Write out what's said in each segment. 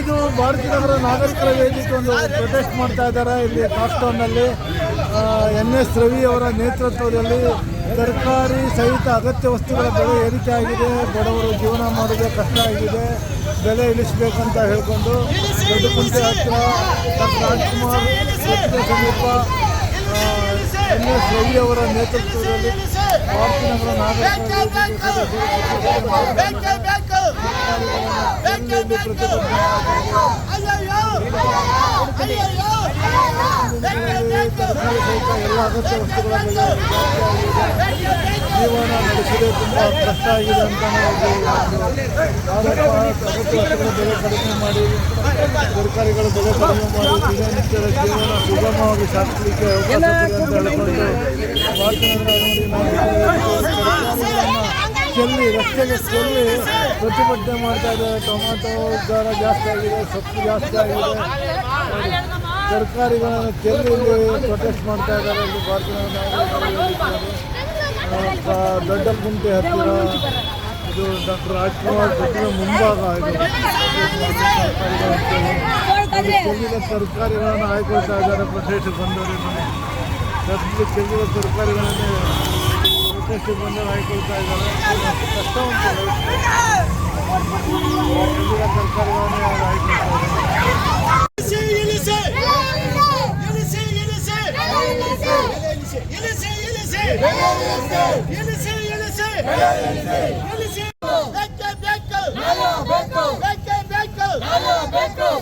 ಇದು ಭಾರತೀಯ ನಗರ ನಾಗರಿಕರ ವೇದಿಕೆ ಒಂದು ಪ್ರೊಟೆಸ್ಟ್ ಮಾಡ್ತಾ ಇದ್ದಾರೆ. ಇಲ್ಲಿ ಕಾಕ್ಟೌನ್ನಲ್ಲಿ ಎನ್ ಎಸ್ ರವಿ ಅವರ ನೇತೃತ್ವದಲ್ಲಿ ತರಕಾರಿ ಸಹಿತ ಅಗತ್ಯ ವಸ್ತುಗಳ ಬೆಲೆ ಏರಿಕೆ ಆಗಿದೆ. ಬಡವರು ಜೀವನ ಮಾಡೋದೇ ಕಷ್ಟ ಆಗಿದೆ. ಬೆಲೆ ಇಳಿಸಬೇಕಂತ ಹೇಳ್ಕೊಂಡು ದೊಡ್ಡಕುಂಟೆ ಹತ್ತಿರ ಡಾಕ್ಟರ್ ರಾಜ್ಕುಮಾರ್ ಸಮೀಪ ಎನ್ ಎಸ್ ರವಿ ಅವರ ನೇತೃತ್ವದಲ್ಲಿ ಭಾರತೀಯ ನಗರ ನಾಗರಿಕರ ವೇದಿಕೆ ಸದಸ್ಯರು ಬೇಕೇ ಬೇಕು ಬೇಕೇ ಬೇಕು ಅಯ್ಯಯ್ಯೋ ಅಯ್ಯಯ್ಯೋ ಬೇಕೇ ಬೇಕು ತರಕಾರಿ ಸಹಿತ ಎಲ್ಲ ಅಗತ್ಯ ವಸ್ತುಗಳ ಜೀವನ ನಡೆಸಿದೆ ತುಂಬ ಕಷ್ಟ ಆಗಿದೆ ಅಂತ ಅಗತ್ಯ ವಸ್ತುಗಳ ಬೆಲೆ ಕಡಿಮೆ ಮಾಡಿ ತರಕಾರಿಗಳ ಬೆಲೆ ಕಡಿಮೆ ಮಾಡಿ ದಿನನಿತ್ಯದ ಜೀವನ ಸುಗಮವಾಗಿ ಸಾಗಿಸಲಿಕ್ಕೆ ಅಂತ ಹೇಳ್ಕೊಂಡು ಭಾರತೀಯ ಚೆಲ್ಲಿ ರಸ್ತೆಗೆ ಚೆಲ್ಲಿ ಪ್ರತಿಭಟನೆ ಮಾಡ್ತಾ ಇದ್ದಾರೆ ಟೊಮೆಟೊ ದರ ಜಾಸ್ತಿ ಆಗಿದೆ ಸೊಪ್ಪು ಜಾಸ್ತಿ ಆಗಿದೆ ತರಕಾರಿಗಳನ್ನು ಇಲ್ಲಿ ಪ್ರೊಟೆಸ್ಟ್ ಮಾಡ್ತಾ ಇದ್ದಾರೆ ಇಲ್ಲಿ ಭಾರತೀಯ ದೊಡ್ಡ ಕುಂಟೆ ಹತ್ತಿರ ಇದು ಡಾಕ್ಟರ್ ರಾಜ್ಕುಮಾರ್ ಜೊತೆ ಮುಂಭಾಗ ಚೆಲ್ಲಿದ ತರಕಾರಿಗಳನ್ನು ಹಾಕೊಳ್ತಾ ಇದ್ದಾರೆ ಪ್ರೊಟೆಸ್ಟ್ ಬಂದವರು ಸದ್ಯ ಚೆಲ್ಲಿದ ತರಕಾರಿಗಳನ್ನೇ ಪ್ರೊಟೆಸ್ಟ್ ಬಂದವರು ಹಾಕೊಳ್ತಾ ಇದ್ದಾರೆ. ಕಷ್ಟ ಉಂಟು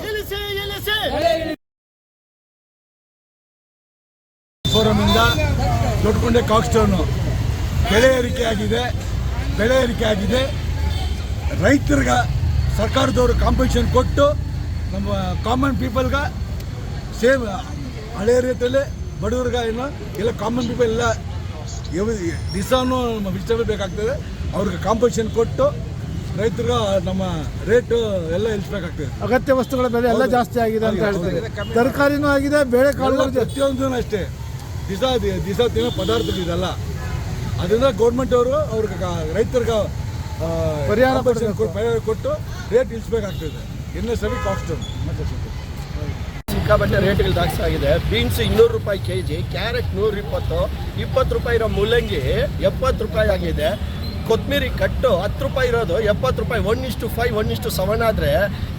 ಇಳಿಸಿ ಇಳಿಸಿ ಫೋರಮಿಂದ ದೊಡ್ಡಕೊಂಡೆ ಕಾಕ್ಸ್ಟೋನು ಬೆಳೆ ಏರಿಕೆ ಆಗಿದೆ, ಬೆಳೆ ಏರಿಕೆ ಆಗಿದೆ. ರೈತರಿಗೆ ಸರ್ಕಾರದವರು ಕಾಂಪಿಟೇಷನ್ ಕೊಟ್ಟು ನಮ್ಮ ಕಾಮನ್ ಪೀಪಲ್ಗೆ ಸೇಮ್ ಹಳೆಯ ರೀತಿಯಲ್ಲಿ ಬಡವ್ರಿಗೆ ಏನೋ ಎಲ್ಲ ಕಾಮನ್ ಪೀಪಲ್ ಎಲ್ಲ ದಿವಸನೂ ವೆಜಿಟೇಬಲ್ ಬೇಕಾಗ್ತದೆ. ಅವ್ರಿಗೆ ಕಾಂಪಿಟೇಷನ್ ಕೊಟ್ಟು ರೈತರಿಗೆ ನಮ್ಮ ರೇಟ್ ಎಲ್ಲ ಇಳಿಸ್ಬೇಕಾಗ್ತದೆ. ಅಗತ್ಯ ವಸ್ತುಗಳ ಬೆಲೆ ಎಲ್ಲ ಜಾಸ್ತಿ ಆಗಿದೆ ಅಂತ ಹೇಳ್ತಾರೆ. ತರಕಾರಿನೂ ಆಗಿದೆ ಬೇಳೆ ಕಾಳು ಪ್ರತಿಯೊಂದು ಅಷ್ಟೇ. ದಿಸ ದಿಸ ತಿನ್ನೋ ಪದಾರ್ಥಗಳಿದೆಲ್ಲ ಅದರಿಂದ ಗೌರ್ಮೆಂಟ್ ಅವರು ಅವ್ರಿಗೆ ಕ- ರೈತರಿಗೆ ಪರಿಹಾರ ಕೊಟ್ಟು ಪರಿಹಾರ ಕೊಟ್ಟು ರೇಟ್ ಇಳಿಸ್ಬೇಕಾಗ್ತದೆ. ಇನ್ನೂ ಸರಿ ಕಾಸ್ಟ್ ಕಾಸ್ಟ್ ಸಿಕ್ಕಾಪಟ್ಟೆ ರೇಟ್ಗಳು ಜಾಸ್ತಿ ಆಗಿದೆ. ಬೀನ್ಸ್ ಇನ್ನೂರು ರೂಪಾಯಿ ಕೆ ಜಿ ಕ್ಯಾರೆಟ್ ನೂರ ಇಪ್ಪತ್ತು ಇಪ್ಪತ್ತು ರೂಪಾಯಿ ಇರೋ ಮೂಲಂಗಿ ಎಪ್ಪತ್ತು ರೂಪಾಯಿ ಆಗಿದೆ. ಕೊತ್ತಂಬರಿ ಕಟ್ಟು ಹತ್ತು ರೂಪಾಯಿ ಇರೋದು, ಎಪ್ಪತ್ತು ರೂಪಾಯಿ ಒನ್ ಇಷ್ಟು ಫೈವ್ ಒನ್ ಇಷ್ಟು ಸೆವೆನ್ ಆದರೆ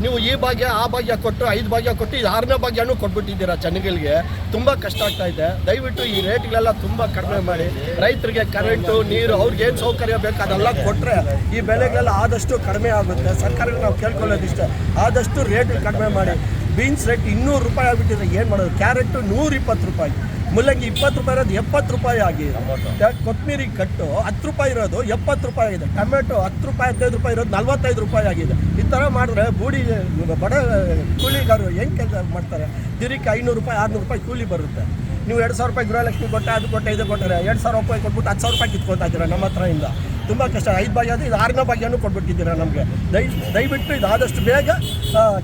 ನೀವು ಈ ಭಾಗ್ಯ, ಆ ಭಾಗ್ಯ ಕೊಟ್ಟು, ಐದು ಭಾಗ್ಯ ಕೊಟ್ಟು, ಇದು ಆರನೇ ಭಾಗ್ಯನೂ ಕೊಟ್ಬಿಟ್ಟಿದ್ದೀರಾ ಜನಗಳಿಗೆ? ತುಂಬ ಕಷ್ಟ ಆಗ್ತಾ ಇದೆ. ದಯವಿಟ್ಟು ಈ ರೇಟ್ಗಳೆಲ್ಲ ತುಂಬ ಕಡಿಮೆ ಮಾಡಿ. ರೈತರಿಗೆ ಕರೆಂಟು ನೀರು, ಅವ್ರಿಗೆ ಏನು ಸೌಕರ್ಯ ಬೇಕು ಅದೆಲ್ಲ ಕೊಟ್ಟರೆ ಈ ಬೆಲೆಗಳೆಲ್ಲ ಆದಷ್ಟು ಕಡಿಮೆ ಆಗುತ್ತೆ. ಸರ್ಕಾರಕ್ಕೆ ನಾವು ಕೇಳ್ಕೊಳ್ಳೋದಿಷ್ಟೇ. ಆದಷ್ಟು ರೇಟ್ ಕಡಿಮೆ ಮಾಡಿ. ಬೀನ್ಸ್ ರೇಟ್ ಇನ್ನೂರು ರೂಪಾಯಿ ಆಗಿಬಿಟ್ಟಿದೆ. ಏನು ಮಾಡೋದು? ಕ್ಯಾರೆಟು ನೂರಿಪ್ಪತ್ತು ರೂಪಾಯಿ. ಮುಲ್ಲಂಗಿ ಇಪ್ಪತ್ತು ರೂಪಾಯಿ ಇರೋದು ಎಪ್ಪತ್ತು ರೂಪಾಯಿ ಆಗಿದೆ ಕೊತ್ತಂಬರಿ ಕಟ್ಟು ಹತ್ತು ರೂಪಾಯಿ ಇರೋದು ಎಪ್ಪತ್ತು ರೂಪಾಯಿ ಆಗಿದೆ. ಟೊಮೆಟೊ ಹತ್ತು ರೂಪಾಯಿ ಹದಿನೈದು ರೂಪಾಯಿ ಇರೋದು ನಲ್ವತ್ತೈದು ರೂಪಾಯಿ ಆಗಿದೆ. ಈ ಥರ ಮಾಡಿದ್ರೆ ಬೂಡಿ ಬಡ ಕೂಲಿಗಾರರು ಹೆಂಗೆ ಕೆಲಸ ಮಾಡ್ತಾರೆ? ದಿನಕ್ಕೆ ಐನೂರು ರೂಪಾಯಿ ಆರುನೂರು ರೂಪಾಯಿ ಕೂಲಿ ಬರುತ್ತೆ. ನೀವು ಎರಡು ಸಾವಿರ ರೂಪಾಯಿ ಗೃಹಲಕ್ಷ್ಮಿ ಕೊಟ್ಟೆ ಅದು ಕೊಟ್ಟೆ ಇದು ಕೊಟ್ಟರೆ ಎರಡು ಸಾವಿರ ರೂಪಾಯಿ ಕೊಟ್ಬಿಟ್ಟು ಹತ್ತು ಸಾವಿರ ರೂಪಾಯಿ ಕಿತ್ಕೊತಾ ಇದ್ದೀರಾ ನಮ್ಮ ಹತ್ರ ಇಂದ ತುಂಬ ಕಷ್ಟ. ಐದು ಭಾಗ್ಯ ಅದು ಇದು ಆರನೇ ಭಾಗ್ಯನೂ ಕೊಟ್ಬಿಟ್ಟಿದ್ದೀರಾ ನಮಗೆ. ದಯ ದಯವಿಟ್ಟು ಇದು ಆದಷ್ಟು ಬೇಗ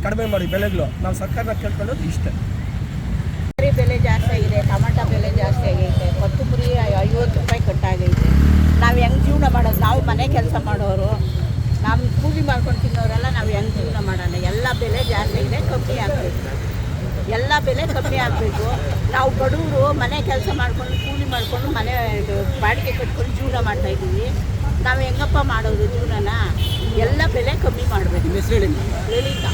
ಕಡಿಮೆ ಮಾಡಿ ಬೆಲೆಗಳು. ನಾವು ಸರ್ಕಾರನ ಕೇಳ್ಕೊಳ್ಳೋದು ಇಷ್ಟೇ. ಬೆಲೆ ಜಾಸ್ತಿ ಆಗಿದೆ. ಆಗೈತೆ ಕೊತ್ತಂಬರಿ ಐವತ್ತು ರೂಪಾಯಿ ಕಟ್ಟಾಗೈತೆ. ನಾವು ಹೆಂಗೆ ಜೀವನ ಮಾಡೋದು? ನಾವು ಮನೆ ಕೆಲಸ ಮಾಡೋರು. ನಮ್ಮ ಕೂಲಿ ಮಾಡ್ಕೊಂಡು ತಿನ್ನೋರೆಲ್ಲ ನಾವು ಹೆಂಗೆ ಜೀವನ ಮಾಡೋಣ? ಎಲ್ಲ ಬೆಲೆ ಜಾಸ್ತಿ ಇದೆ ಕಮ್ಮಿ ಆಗಬೇಕು. ಎಲ್ಲ ಬೆಲೆ ಕಮ್ಮಿ ಆಗಬೇಕು. ನಾವು ಬಡವರು ಮನೆ ಕೆಲಸ ಮಾಡ್ಕೊಂಡು ಕೂಲಿ ಮಾಡಿಕೊಂಡು ಮನೆ ಇದು ಬಾಡಿಗೆ ಕಟ್ಕೊಂಡು ಜೀವನ ಮಾಡ್ತಾ ಇದ್ದೀವಿ. ನಾವು ಹೆಂಗಪ್ಪ ಮಾಡೋದು ಜೀವನನ? ಎಲ್ಲ ಬೆಲೆ ಕಮ್ಮಿ ಮಾಡಬೇಕು. ಲಲಿತಾ.